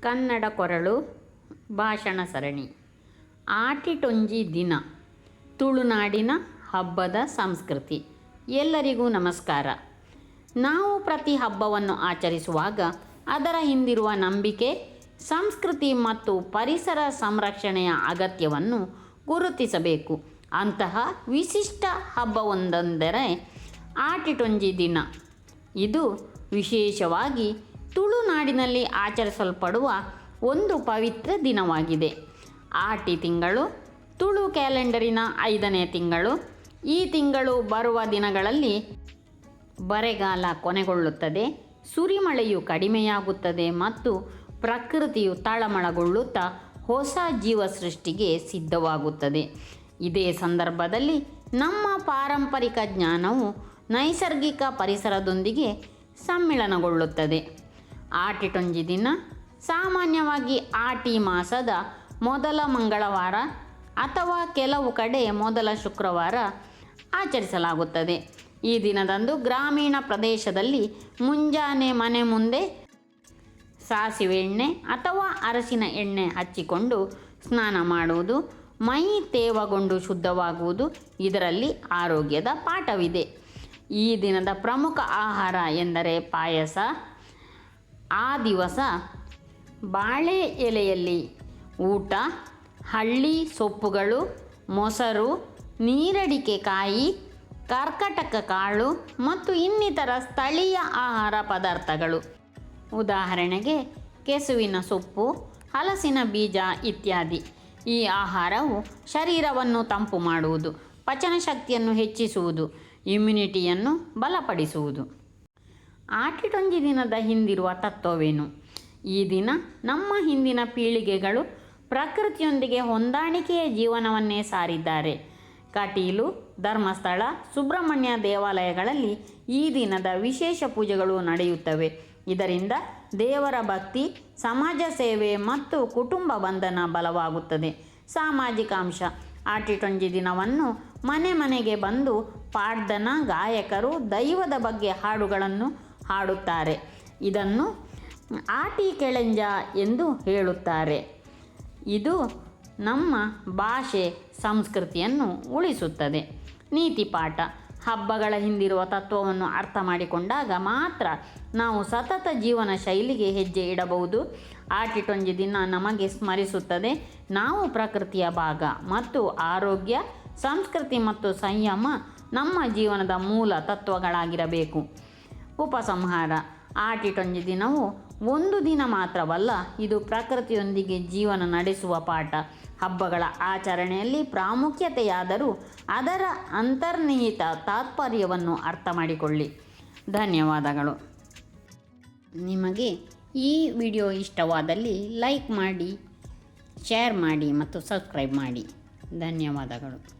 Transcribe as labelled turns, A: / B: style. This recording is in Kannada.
A: ಕನ್ನಡ ಕೊರಳು ಭಾಷಣ ಸರಣಿ. ಆಟಿಟೊಂಜಿ ದಿನ, ತುಳುನಾಡಿನ ಹಬ್ಬದ ಸಂಸ್ಕೃತಿ. ಎಲ್ಲರಿಗೂ ನಮಸ್ಕಾರ. ನಾವು ಪ್ರತಿ ಹಬ್ಬವನ್ನು ಆಚರಿಸುವಾಗ ಅದರ ಹಿಂದಿರುವ ನಂಬಿಕೆ, ಸಂಸ್ಕೃತಿ ಮತ್ತು ಪರಿಸರ ಸಂರಕ್ಷಣೆಯ ಅಗತ್ಯವನ್ನು ಗುರುತಿಸಬೇಕು. ಅಂತಹ ವಿಶಿಷ್ಟ ಹಬ್ಬವೊಂದೆಂದರೆ ಆಟಿಟೊಂಜಿ ದಿನ. ಇದು ವಿಶೇಷವಾಗಿ ತುಳುನಾಡಿನಲ್ಲಿ ಆಚರಿಸಲ್ಪಡುವ ಒಂದು ಪವಿತ್ರ ದಿನವಾಗಿದೆ. ಆಟಿ ತಿಂಗಳು, ತುಳು ಕ್ಯಾಲೆಂಡರಿನ ಐದನೇ ತಿಂಗಳು. ಈ ತಿಂಗಳು ಬರುವ ದಿನಗಳಲ್ಲಿ ಬರೆಗಾಲ ಕೊನೆಗೊಳ್ಳುತ್ತದೆ, ಸುರಿಮಳೆಯು ಕಡಿಮೆಯಾಗುತ್ತದೆ ಮತ್ತು ಪ್ರಕೃತಿಯು ತಳಮಳಗೊಳ್ಳುತ್ತಾ ಹೊಸ ಜೀವ ಸೃಷ್ಟಿಗೆ ಸಿದ್ಧವಾಗುತ್ತದೆ. ಇದೇ ಸಂದರ್ಭದಲ್ಲಿ ನಮ್ಮ ಪಾರಂಪರಿಕ ಜ್ಞಾನವು ನೈಸರ್ಗಿಕ ಪರಿಸರದೊಂದಿಗೆ ಸಮ್ಮಿಳನಗೊಳ್ಳುತ್ತದೆ. ಆಟಿಟೊಂಜಿ ದಿನ ಸಾಮಾನ್ಯವಾಗಿ ಆಟಿ ಮಾಸದ ಮೊದಲ ಮಂಗಳವಾರ ಅಥವಾ ಕೆಲವು ಕಡೆ ಮೊದಲ ಶುಕ್ರವಾರ ಆಚರಿಸಲಾಗುತ್ತದೆ. ಈ ದಿನದಂದು ಗ್ರಾಮೀಣ ಪ್ರದೇಶದಲ್ಲಿ ಮುಂಜಾನೆ ಮನೆ ಮುಂದೆ ಸಾಸಿವೆ ಎಣ್ಣೆ ಅಥವಾ ಅರಸಿನ ಎಣ್ಣೆ ಹಚ್ಚಿಕೊಂಡು ಸ್ನಾನ ಮಾಡುವುದು, ಮೈ ತೇವಗೊಂಡು ಶುದ್ಧವಾಗುವುದು, ಇದರಲ್ಲಿ ಆರೋಗ್ಯದ ಪಾಠವಿದೆ. ಈ ದಿನದ ಪ್ರಮುಖ ಆಹಾರ ಎಂದರೆ ಪಾಯಸ ಆ ದಿವಸ ಬಾಳೆ ಎಲೆಯಲ್ಲಿ ಊಟ, ಹಳ್ಳಿ ಸೊಪ್ಪುಗಳು, ಮೊಸರು, ನೀರಡಿಕೆ ಕಾಯಿ, ಕರ್ಕಟಕ ಕಾಳು ಮತ್ತು ಇನ್ನಿತರ ಸ್ಥಳೀಯ ಆಹಾರ ಪದಾರ್ಥಗಳು. ಉದಾಹರಣೆಗೆ ಕೆಸುವಿನ ಸೊಪ್ಪು, ಹಲಸಿನ ಬೀಜ ಇತ್ಯಾದಿ. ಈ ಆಹಾರವು ಶರೀರವನ್ನು ತಂಪು ಮಾಡುವುದು ಪಚನ ಶಕ್ತಿಯನ್ನು ಹೆಚ್ಚಿಸುವುದು ಇಮ್ಯುನಿಟಿಯನ್ನು ಬಲಪಡಿಸುವುದು. ಆಟಿಟೊಂಜಿ ದಿನದ ಹಿಂದಿರುವ ತತ್ವವೇನು? ಈ ದಿನ ನಮ್ಮ ಹಿಂದಿನ ಪೀಳಿಗೆಗಳು ಪ್ರಕೃತಿಯೊಂದಿಗೆ ಹೊಂದಾಣಿಕೆಯ ಜೀವನವನ್ನೇ ಸಾರಿದ್ದಾರೆ. ಕಟೀಲು, ಧರ್ಮಸ್ಥಳ, ಸುಬ್ರಹ್ಮಣ್ಯ ದೇವಾಲಯಗಳಲ್ಲಿ ಈ ದಿನದ ವಿಶೇಷ ಪೂಜೆಗಳು ನಡೆಯುತ್ತವೆ. ಇದರಿಂದ ದೇವರ ಭಕ್ತಿ, ಸಮಾಜ ಸೇವೆ ಮತ್ತು ಕುಟುಂಬ ಬಂಧನ ಬಲವಾಗುತ್ತದೆ. ಸಾಮಾಜಿಕ ಅಂಶ. ಆಟಿಟೊಂಜಿ ದಿನವನ್ನು ಮನೆ ಮನೆಗೆ ಬಂದು ಪಾಡ್ದನ, ಗಾಯಕರು, ದೈವದ ಬಗ್ಗೆ ಹಾಡುಗಳನ್ನು ಹಾಡುತ್ತಾರೆ. ಇದನ್ನು ಆಟಿ ಕೆಳಂಜ ಎಂದು ಹೇಳುತ್ತಾರೆ. ಇದು ನಮ್ಮ ಭಾಷೆ ಸಂಸ್ಕೃತಿಯನ್ನು ಉಳಿಸುತ್ತದೆ. ನೀತಿ ಪಾಠ. ಹಬ್ಬಗಳ ಹಿಂದಿರುವ ತತ್ವವನ್ನು ಅರ್ಥ ಮಾಡಿಕೊಂಡಾಗ ಮಾತ್ರ ನಾವು ಸತತ ಜೀವನ ಶೈಲಿಗೆ ಹೆಜ್ಜೆ ಇಡಬಹುದು. ಆಟಿಟೊಂಜಿ ದಿನ ನಮಗೆ ಸ್ಮರಿಸುತ್ತದೆ. ನಾವು ಪ್ರಕೃತಿಯ ಭಾಗ ಮತ್ತು ಆರೋಗ್ಯ, ಸಂಸ್ಕೃತಿ ಮತ್ತು ಸಂಯಮ ನಮ್ಮ ಜೀವನದ ಮೂಲ ತತ್ವಗಳಾಗಿರಬೇಕು. ಉಪಸಂಹಾರ. ಆಟಿಟೊಂಜಿ ದಿನವು ಒಂದು ದಿನ ಮಾತ್ರವಲ್ಲ, ಇದು ಪ್ರಕೃತಿಯೊಂದಿಗೆ ಜೀವನ ನಡೆಸುವ ಪಾಠ. ಹಬ್ಬಗಳ ಆಚರಣೆಯಲ್ಲಿ ಪ್ರಾಮುಖ್ಯತೆಯಾದರೂ ಅದರ ಅಂತರ್ನಿಹಿತ ತಾತ್ಪರ್ಯವನ್ನು ಅರ್ಥ ಮಾಡಿಕೊಳ್ಳಿ ಧನ್ಯವಾದಗಳು. ನಿಮಗೆ ಈ ವಿಡಿಯೋ ಇಷ್ಟವಾದಲ್ಲಿ ಲೈಕ್ ಮಾಡಿ, ಶೇರ್ ಮಾಡಿ ಮತ್ತು ಸಬ್ಸ್ಕ್ರೈಬ್ ಮಾಡಿ. ಧನ್ಯವಾದಗಳು.